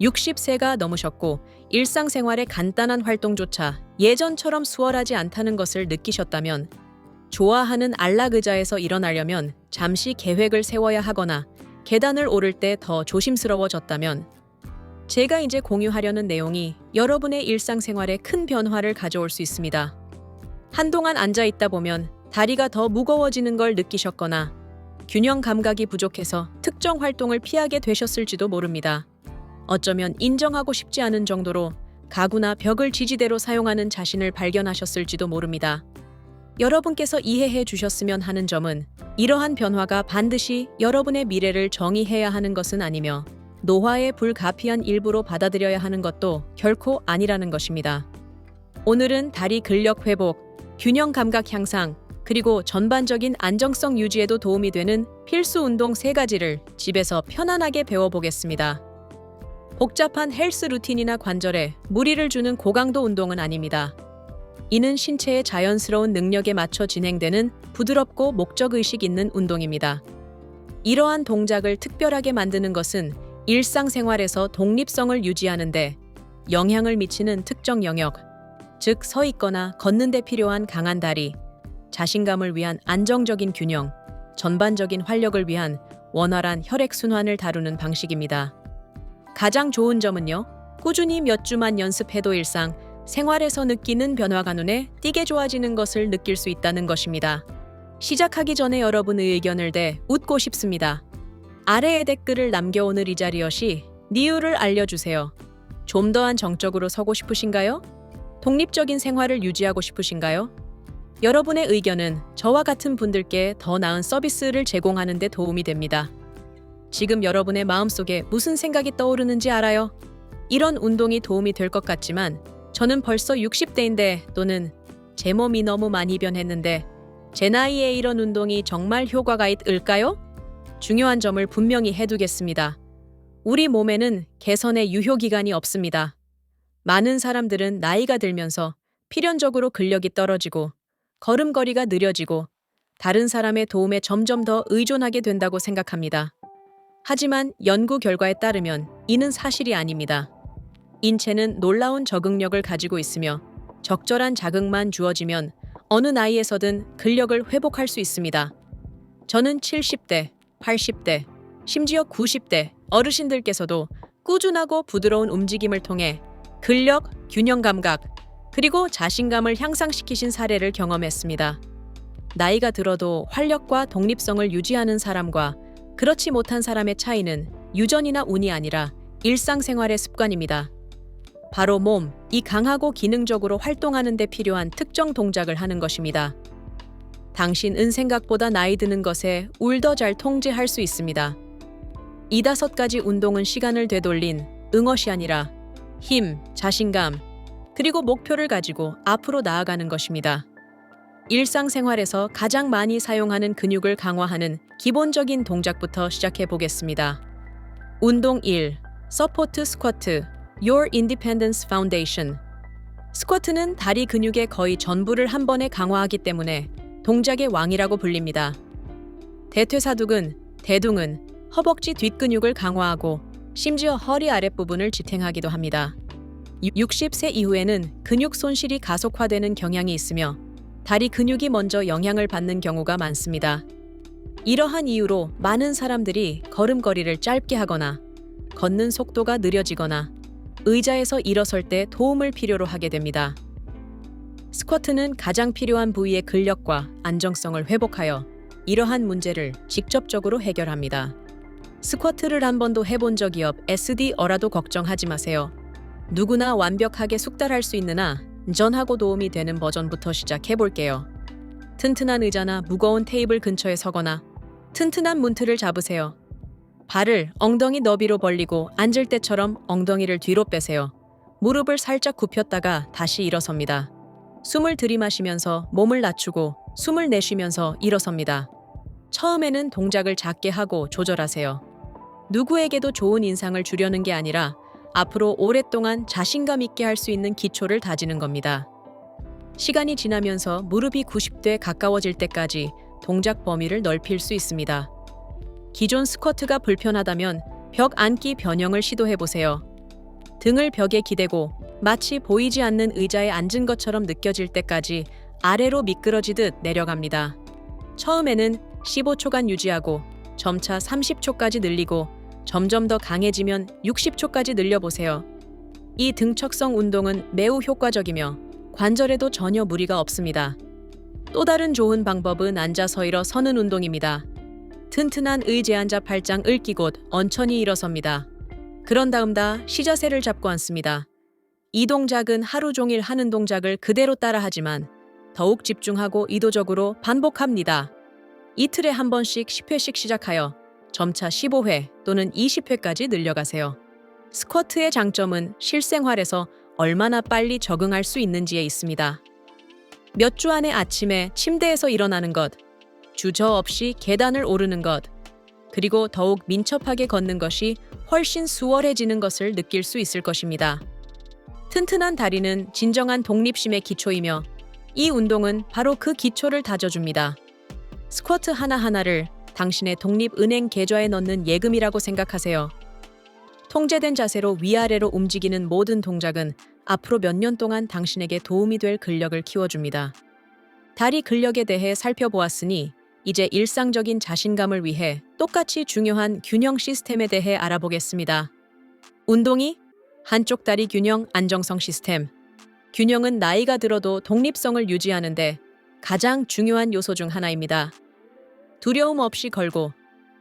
60세가 넘으셨고 일상생활의 간단한 활동조차 예전처럼 수월하지 않다는 것을 느끼셨다면 좋아하는 안락 의자에서 일어나려면 잠시 계획을 세워야 하거나 계단을 오를 때 더 조심스러워졌다면 제가 이제 공유하려는 내용이 여러분의 일상생활에 큰 변화를 가져올 수 있습니다. 한동안 앉아 있다 보면 다리가 더 무거워지는 걸 느끼셨거나 균형 감각이 부족해서 특정 활동을 피하게 되셨을지도 모릅니다. 어쩌면 인정하고 싶지 않은 정도로 가구나 벽을 지지대로 사용하는 자신을 발견하셨을지도 모릅니다. 여러분께서 이해해 주셨으면 하는 점은 이러한 변화가 반드시 여러분의 미래를 정의해야 하는 것은 아니며 노화의 불가피한 일부로 받아들여야 하는 것도 결코 아니라는 것입니다. 오늘은 다리 근력 회복, 균형 감각 향상, 그리고 전반적인 안정성 유지에도 도움이 되는 필수 운동 세 가지를 집에서 편안하게 배워보겠습니다. 복잡한 헬스 루틴이나 관절에 무리를 주는 고강도 운동은 아닙니다. 이는 신체의 자연스러운 능력에 맞춰 진행되는 부드럽고 목적의식 있는 운동입니다. 이러한 동작을 특별하게 만드는 것은 일상생활에서 독립성을 유지하는데 영향을 미치는 특정 영역, 즉 서 있거나 걷는 데 필요한 강한 다리, 자신감을 위한 안정적인 균형, 전반적인 활력을 위한 원활한 혈액순환을 다루는 방식입니다. 가장 좋은 점은요, 꾸준히 몇 주만 연습해도 일상, 생활에서 느끼는 변화가 눈에 띄게 좋아지는 것을 느낄 수 있다는 것입니다. 시작하기 전에 여러분의 의견을 대 웃고 싶습니다. 아래에 댓글을 남겨 오늘 이 자리여시 이유를 알려주세요. 좀 더한 정적으로 서고 싶으신가요? 독립적인 생활을 유지하고 싶으신가요? 여러분의 의견은 저와 같은 분들께 더 나은 서비스를 제공하는 데 도움이 됩니다. 지금 여러분의 마음속에 무슨 생각이 떠오르는지 알아요? 이런 운동이 도움이 될 것 같지만 저는 벌써 60대인데 또는 제 몸이 너무 많이 변했는데 제 나이에 이런 운동이 정말 효과가 있을까요? 중요한 점을 분명히 해두겠습니다. 우리 몸에는 개선의 유효기간이 없습니다. 많은 사람들은 나이가 들면서 필연적으로 근력이 떨어지고 걸음걸이가 느려지고 다른 사람의 도움에 점점 더 의존하게 된다고 생각합니다. 하지만 연구 결과에 따르면 이는 사실이 아닙니다. 인체는 놀라운 적응력을 가지고 있으며 적절한 자극만 주어지면 어느 나이에서든 근력을 회복할 수 있습니다. 저는 70대, 80대, 심지어 90대 어르신들께서도 꾸준하고 부드러운 움직임을 통해 근력, 균형 감각, 그리고 자신감을 향상시키신 사례를 경험했습니다. 나이가 들어도 활력과 독립성을 유지하는 사람과 그렇지 못한 사람의 차이는 유전이나 운이 아니라 일상생활의 습관입니다. 바로 몸, 이 강하고 기능적으로 활동하는 데 필요한 특정 동작을 하는 것입니다. 당신은 생각보다 나이 드는 것에 울더 잘 통제할 수 있습니다. 이 다섯 가지 운동은 시간을 되돌린 응엇이 아니라 힘, 자신감, 그리고 목표를 가지고 앞으로 나아가는 것입니다. 일상생활에서 가장 많이 사용하는 근육을 강화하는 기본적인 동작부터 시작해 보겠습니다. 운동 1. 서포트 스쿼트 Your Independence Foundation 스쿼트는 다리 근육의 거의 전부를 한 번에 강화하기 때문에 동작의 왕이라고 불립니다. 대퇴사두근, 대둥은 허벅지 뒷근육을 강화하고 심지어 허리 아랫부분을 지탱하기도 합니다. 60세 이후에는 근육 손실이 가속화되는 경향이 있으며 다리 근육이 먼저 영향을 받는 경우가 많습니다. 이러한 이유로 많은 사람들이 걸음걸이를 짧게 하거나 걷는 속도가 느려지거나 의자에서 일어설 때 도움을 필요로 하게 됩니다. 스쿼트는 가장 필요한 부위의 근력과 안정성을 회복하여 이러한 문제를 직접적으로 해결합니다. 스쿼트를 한 번도 해본 적이 없 SD어라도 걱정하지 마세요. 누구나 완벽하게 숙달할 수 있느나 전하고 도움이 되는 버전부터 시작해 볼게요. 튼튼한 의자나 무거운 테이블 근처에 서거나 튼튼한 문틀을 잡으세요. 발을 엉덩이 너비로 벌리고 앉을 때처럼 엉덩이를 뒤로 빼세요. 무릎을 살짝 굽혔다가 다시 일어섭니다. 숨을 들이마시면서 몸을 낮추고 숨을 내쉬면서 일어섭니다. 처음에는 동작을 작게 하고 조절하세요. 누구에게도 좋은 인상을 주려는 게 아니라 앞으로 오랫동안 자신감 있게 할 수 있는 기초를 다지는 겁니다. 시간이 지나면서 무릎이 90도에 가까워질 때까지 동작 범위를 넓힐 수 있습니다. 기존 스쿼트가 불편하다면 벽 앉기 변형을 시도해 보세요. 등을 벽에 기대고 마치 보이지 않는 의자에 앉은 것처럼 느껴질 때까지 아래로 미끄러지듯 내려갑니다. 처음에는 15초간 유지하고 점차 30초까지 늘리고 점점 더 강해지면 60초까지 늘려보세요. 이 등척성 운동은 매우 효과적이며 관절에도 전혀 무리가 없습니다. 또 다른 좋은 방법은 앉아서 일어 서는 운동입니다. 튼튼한 의자에 앉아 팔짱 을기곧 언천히 일어섭니다. 그런 다음 다 시자세를 잡고 앉습니다. 이 동작은 하루 종일 하는 동작을 그대로 따라 하지만 더욱 집중하고 의도적으로 반복합니다. 이틀에 한 번씩 10회씩 시작하여 점차 15회 또는 20회까지 늘려가세요. 스쿼트의 장점은 실생활에서 얼마나 빨리 적응할 수 있는지에 있습니다. 몇 주 안에 아침에 침대에서 일어나는 것, 주저 없이 계단을 오르는 것, 그리고 더욱 민첩하게 걷는 것이 훨씬 수월해지는 것을 느낄 수 있을 것입니다. 튼튼한 다리는 진정한 독립심의 기초이며 이 운동은 바로 그 기초를 다져줍니다. 스쿼트 하나하나를 당신의 독립은행 계좌에 넣는 예금이라고 생각하세요. 통제된 자세로 위아래로 움직이는 모든 동작은 앞으로 몇 년 동안 당신에게 도움이 될 근력을 키워줍니다. 다리 근력에 대해 살펴보았으니 이제 일상적인 자신감을 위해 똑같이 중요한 균형 시스템에 대해 알아보겠습니다. 운동이 한쪽 다리 균형 안정성 시스템. 균형은 나이가 들어도 독립성을 유지하는데 가장 중요한 요소 중 하나입니다. 두려움 없이 걸고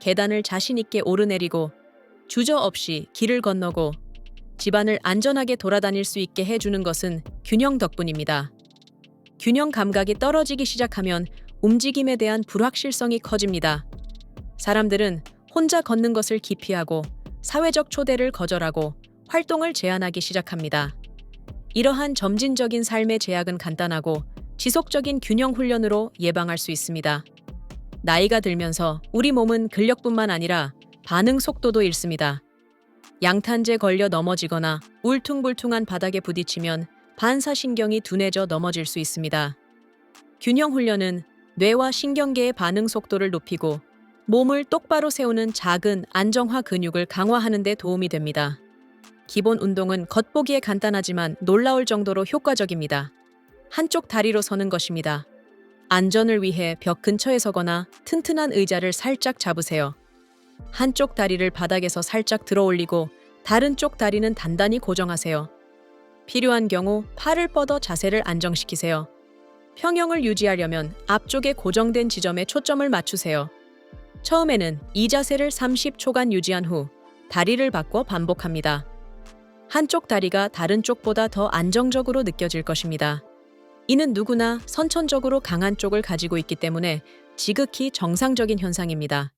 계단을 자신 있게 오르내리고 주저 없이 길을 건너고 집안을 안전하게 돌아다닐 수 있게 해주는 것은 균형 덕분입니다. 균형 감각이 떨어지기 시작하면 움직임에 대한 불확실성이 커집니다. 사람들은 혼자 걷는 것을 기피하고 사회적 초대를 거절하고 활동을 제한하기 시작합니다. 이러한 점진적인 삶의 제약은 간단하고 지속적인 균형 훈련으로 예방할 수 있습니다. 나이가 들면서 우리 몸은 근력뿐만 아니라 반응 속도도 잃습니다. 양탄제 걸려 넘어지거나 울퉁불퉁한 바닥에 부딪히면 반사신경이 둔해져 넘어질 수 있습니다. 균형 훈련은 뇌와 신경계의 반응 속도를 높이고 몸을 똑바로 세우는 작은 안정화 근육을 강화하는 데 도움이 됩니다. 기본 운동은 겉보기에 간단하지만 놀라울 정도로 효과적입니다. 한쪽 다리로 서는 것입니다. 안전을 위해 벽 근처에 서거나 튼튼한 의자를 살짝 잡으세요. 한쪽 다리를 바닥에서 살짝 들어 올리고 다른 쪽 다리는 단단히 고정하세요. 필요한 경우 팔을 뻗어 자세를 안정시키세요. 평형을 유지하려면 앞쪽에 고정된 지점에 초점을 맞추세요. 처음에는 이 자세를 30초간 유지한 후 다리를 바꿔 반복합니다. 한쪽 다리가 다른 쪽보다 더 안정적으로 느껴질 것입니다. 이는 누구나 선천적으로 강한 쪽을 가지고 있기 때문에 지극히 정상적인 현상입니다.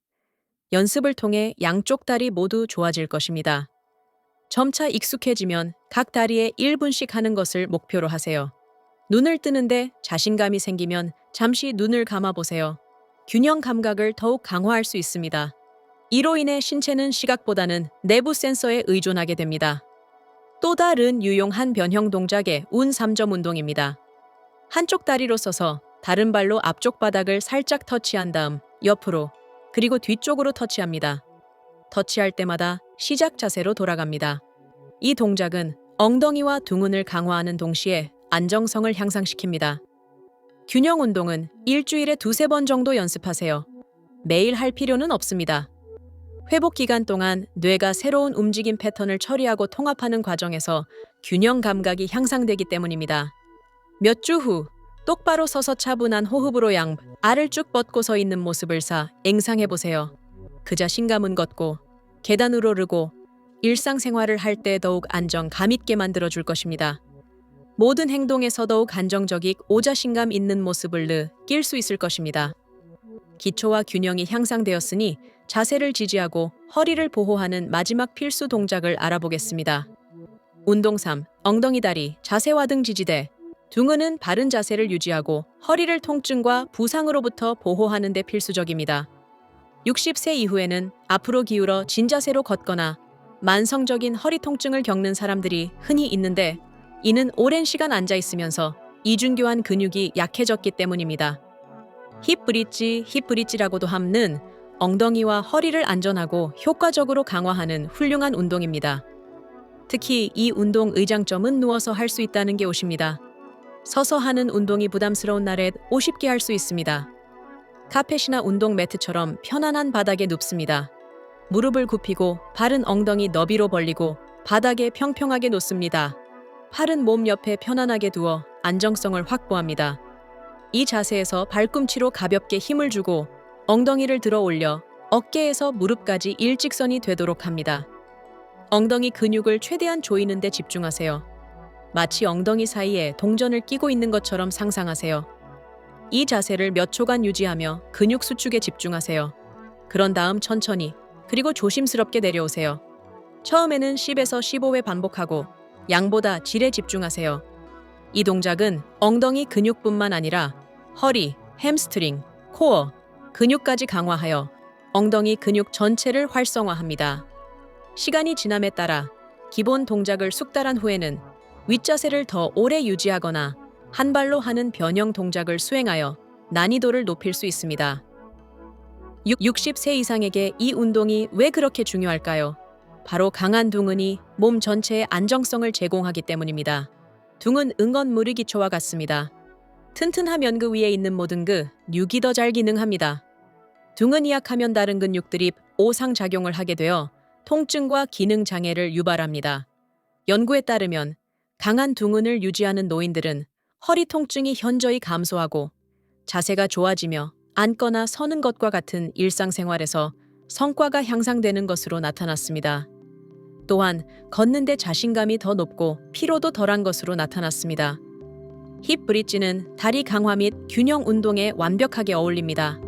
연습을 통해 양쪽 다리 모두 좋아질 것입니다. 점차 익숙해지면 각 다리에 1분씩 하는 것을 목표로 하세요. 눈을 뜨는데 자신감이 생기면 잠시 눈을 감아 보세요. 균형 감각을 더욱 강화할 수 있습니다. 이로 인해 신체는 시각보다는 내부 센서에 의존하게 됩니다. 또 다른 유용한 변형 동작의 운 3점 운동입니다. 한쪽 다리로 서서 다른 발로 앞쪽 바닥을 살짝 터치한 다음 옆으로 그리고 뒤쪽으로 터치합니다. 터치할 때마다 시작 자세로 돌아갑니다. 이 동작은 엉덩이와 둥근을 강화하는 동시에 안정성을 향상시킵니다. 균형 운동은 일주일에 두세 번 정도 연습하세요. 매일 할 필요는 없습니다. 회복 기간 동안 뇌가 새로운 움직임 패턴을 처리하고 통합하는 과정에서 균형 감각이 향상되기 때문입니다. 몇 주 후 똑바로 서서 차분한 호흡으로 양 알을 쭉 뻗고 서 있는 모습을 사 앵상해 보세요. 그 자 신감은 걷고 계단으로 오르고 일상생활을 할 때 더욱 안정 감 있게 만들어 줄 것입니다. 모든 행동에서 더욱 안정적이고 오자신감 있는 모습을 느낄 수 있을 것입니다. 기초와 균형이 향상되었으니 자세를 지지하고 허리를 보호하는 마지막 필수 동작을 알아보겠습니다. 운동 3. 엉덩이 다리, 자세와 등 지지대. 둥은은 바른 자세를 유지하고 허리를 통증과 부상으로부터 보호하는 데 필수적입니다. 60세 이후에는 앞으로 기울어 진자세로 걷거나 만성적인 허리 통증을 겪는 사람들이 흔히 있는데 이는 오랜 시간 앉아 있으면서 이중교환 근육이 약해졌기 때문입니다. 힙 브릿지, 힙 브릿지라고도 함는 엉덩이와 허리를 안전하고 효과적으로 강화하는 훌륭한 운동입니다. 특히 이 운동 의 장점은 누워서 할 수 있다는 게 옷입니다. 서서 하는 운동이 부담스러운 날에 50개 할 수 있습니다. 카펫이나 운동 매트처럼 편안한 바닥에 눕습니다. 무릎을 굽히고 발은 엉덩이 너비로 벌리고 바닥에 평평하게 놓습니다. 팔은 몸 옆에 편안하게 두어 안정성을 확보합니다. 이 자세에서 발꿈치로 가볍게 힘을 주고 엉덩이를 들어 올려 어깨에서 무릎까지 일직선이 되도록 합니다. 엉덩이 근육을 최대한 조이는 데 집중하세요. 마치 엉덩이 사이에 동전을 끼고 있는 것처럼 상상하세요. 이 자세를 몇 초간 유지하며 근육 수축에 집중하세요. 그런 다음 천천히 그리고 조심스럽게 내려오세요. 처음에는 10에서 15회 반복하고 양보다 질에 집중하세요. 이 동작은 엉덩이 근육뿐만 아니라 허리, 햄스트링, 코어, 근육까지 강화하여 엉덩이 근육 전체를 활성화합니다. 시간이 지남에 따라 기본 동작을 숙달한 후에는 윗자세를 더 오래 유지하거나 한 발로 하는 변형 동작을 수행하여 난이도를 높일 수 있습니다. 60세 이상에게 이 운동이 왜 그렇게 중요할까요? 바로 강한 둥은이 몸 전체의 안정성을 제공하기 때문입니다. 둥은 응원무리 기초와 같습니다. 튼튼하면 그 위에 있는 모든 그 육이 더잘 기능합니다. 둥은 약하면 다른 근육들이 오상작용을 하게 되어 통증과 기능 장애를 유발합니다. 연구에 따르면 강한 둥은을 유지하는 노인들은 허리 통증이 현저히 감소하고 자세가 좋아지며 앉거나 서는 것과 같은 일상생활에서 성과가 향상되는 것으로 나타났습니다. 또한 걷는데 자신감이 더 높고 피로도 덜한 것으로 나타났습니다. 힙 브릿지는 다리 강화 및 균형 운동에 완벽하게 어울립니다.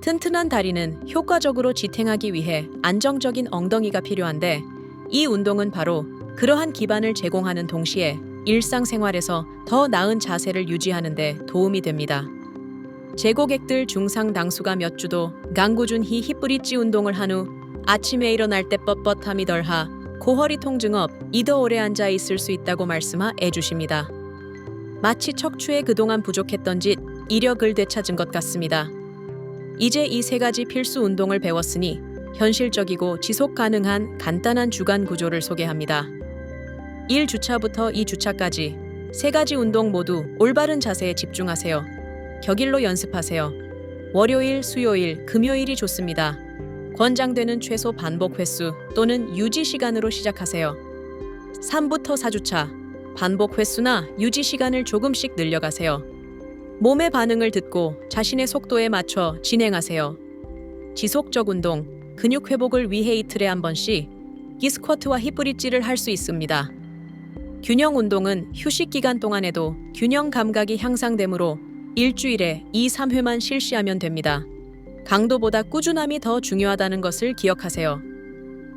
튼튼한 다리는 효과적으로 지탱하기 위해 안정적인 엉덩이가 필요한데 이 운동은 바로 그러한 기반을 제공하는 동시에 일상생활에서 더 나은 자세를 유지하는 데 도움이 됩니다. 제고객들 중상 당수가 몇 주도 강구준히 힙브릿지 운동을 한 후 아침에 일어날 때 뻣뻣함이 덜하 고허리 통증 없 이더 오래 앉아 있을 수 있다고 말씀해 주십니다. 마치 척추에 그동안 부족했던 짓 이력을 되찾은 것 같습니다. 이제 이 세 가지 필수 운동을 배웠으니 현실적이고 지속 가능한 간단한 주간 구조를 소개합니다. 1주차부터 2주차까지 세 가지 운동 모두 올바른 자세에 집중하세요. 격일로 연습하세요. 월요일, 수요일, 금요일이 좋습니다. 권장되는 최소 반복 횟수 또는 유지 시간으로 시작하세요. 3부터 4주차 반복 횟수나 유지 시간을 조금씩 늘려가세요. 몸의 반응을 듣고 자신의 속도에 맞춰 진행하세요. 지속적 운동, 근육 회복을 위해 이틀에 한 번씩 기 스쿼트와 힙브릿지를 할 수 있습니다. 균형 운동은 휴식 기간 동안에도 균형 감각이 향상되므로 일주일에 2, 3회만 실시하면 됩니다. 강도보다 꾸준함이 더 중요하다는 것을 기억하세요.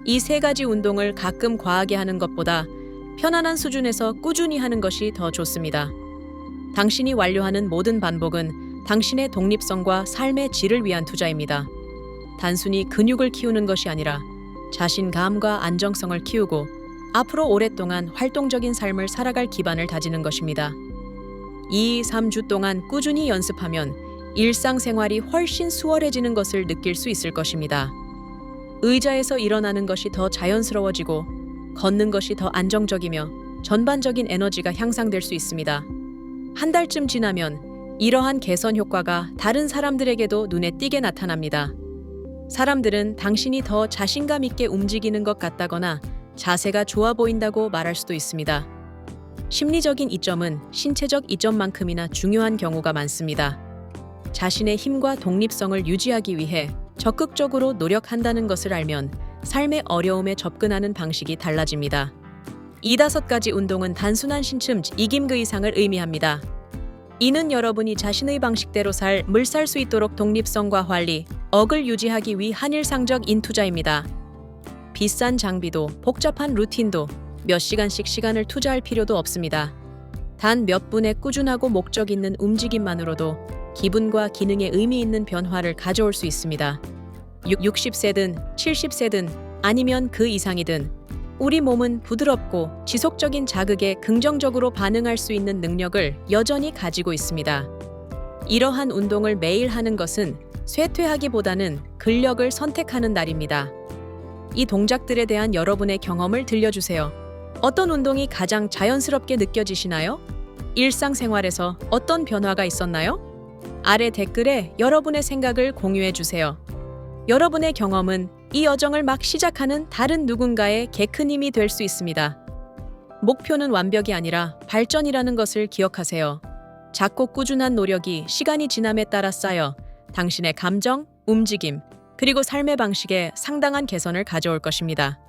이 세 가지 운동을 가끔 과하게 하는 것보다 편안한 수준에서 꾸준히 하는 것이 더 좋습니다. 당신이 완료하는 모든 반복은 당신의 독립성과 삶의 질을 위한 투자입니다. 단순히 근육을 키우는 것이 아니라 자신감과 안정성을 키우고 앞으로 오랫동안 활동적인 삶을 살아갈 기반을 다지는 것입니다. 2, 3주 동안 꾸준히 연습하면 일상생활이 훨씬 수월해지는 것을 느낄 수 있을 것입니다. 의자에서 일어나는 것이 더 자연스러워지고 걷는 것이 더 안정적이며 전반적인 에너지가 향상될 수 있습니다. 한 달쯤 지나면 이러한 개선 효과가 다른 사람들에게도 눈에 띄게 나타납니다. 사람들은 당신이 더 자신감 있게 움직이는 것 같다거나 자세가 좋아 보인다고 말할 수도 있습니다. 심리적인 이점은 신체적 이점만큼이나 중요한 경우가 많습니다. 자신의 힘과 독립성을 유지하기 위해 적극적으로 노력한다는 것을 알면 삶의 어려움에 접근하는 방식이 달라집니다. 이 다섯 가지 운동은 단순한 신춤 이김 그 이상을 의미합니다. 이는 여러분이 자신의 방식대로 살수 있도록 독립성과 관리, 억을 유지하기 위한 일상적 인투자입니다. 비싼 장비도 복잡한 루틴도 몇 시간씩 시간을 투자할 필요도 없습니다. 단 몇 분의 꾸준하고 목적 있는 움직임만으로도 기분과 기능에 의미 있는 변화를 가져올 수 있습니다. 60세든 70세든 아니면 그 이상이든 우리 몸은 부드럽고 지속적인 자극에 긍정적으로 반응할 수 있는 능력을 여전히 가지고 있습니다. 이러한 운동을 매일 하는 것은 쇠퇴하기보다는 근력을 선택하는 날입니다. 이 동작들에 대한 여러분의 경험을 들려주세요. 어떤 운동이 가장 자연스럽게 느껴지시나요? 일상생활에서 어떤 변화가 있었나요? 아래 댓글에 여러분의 생각을 공유해 주세요. 여러분의 경험은 이 여정을 막 시작하는 다른 누군가의 개큰 힘이 될 수 있습니다. 목표는 완벽이 아니라 발전이라는 것을 기억하세요. 작고 꾸준한 노력이 시간이 지남에 따라 쌓여 당신의 감정, 움직임, 그리고 삶의 방식에 상당한 개선을 가져올 것입니다.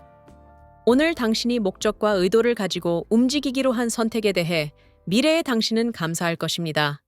오늘 당신이 목적과 의도를 가지고 움직이기로 한 선택에 대해 미래의 당신은 감사할 것입니다.